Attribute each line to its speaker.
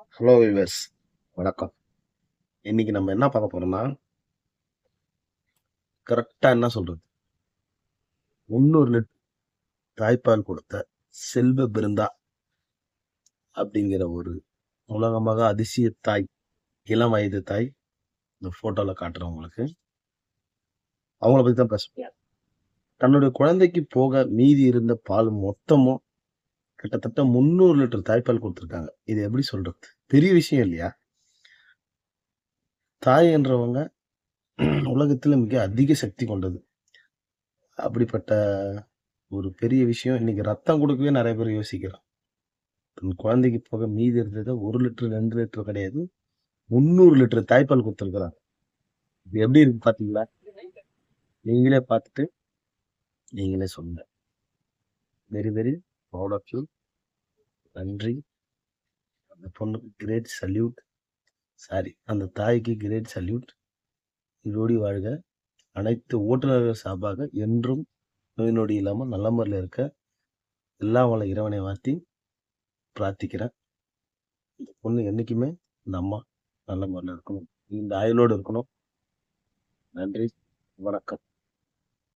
Speaker 1: Hello viewers வணக்கம். இன்னைக்கு நம்ம என்ன பார்க்க போறோம்னா கரெக்டாக என்ன சொல்றது? முந்நூறு லிட்டர் தாய்ப்பால் கொடுத்த செல்வ பிருந்தா அப்படிங்கிற ஒரு உலகமாக அதிசய தாய் இளம் வயது தாய் இந்த ஃபோட்டோவில் காட்டுறேன் உங்களுக்கு. அவங்கள பற்றி தான் பேசுவோம் தன்னுடைய குழந்தைக்கு போக மீதி இருந்த பால் மொத்தமும் கிட்டத்தட்ட முந்நூறு லிட்டர் தாய்ப்பால் கொடுத்துருக்காங்க. இது எப்படி சொல்றது? பெரிய விஷயம் இல்லையா? தாய் என்றவங்க உலகத்துல மிக அதிக சக்தி கொண்டது. அப்படிப்பட்ட ஒரு பெரிய விஷயம். இன்னைக்கு ரத்தம் கொடுக்கவே நிறைய பேர் யோசிக்கிறோம். தன் குழந்தைக்கு போக மீதி இருந்தது ஒரு லிட்டர் ரெண்டு லிட்டர் கிடையாது. முந்நூறு லிட்டர் தாய்ப்பால் கொடுத்துருக்குறாங்க. இது எப்படி இருக்கு பார்த்தீங்களா நீங்களே பார்த்துட்டு நீங்களே சொல்லுங்க. Very very proud of you நன்றி. அந்த பொண்ணுக்கு கிரேட் சல்யூட் சாரி அந்த தாய்க்கு கிரேட் சல்யூட் இதோடி வாழ்க. அனைத்து ஓட்டுநர்கள் சார்பாக என்றும் நோய் நொடி இல்லாமல் நல்ல முறையில் இருக்க எல்லாம் வள இறைவனை வாத்தி பிரார்த்திக்கிறேன். இந்த பொண்ணு என்றைக்குமே இந்த அம்மா நல்ல முறையில் இருக்கணும். இந்த ஆயுளோடு இருக்கணும். நன்றி. வணக்கம்.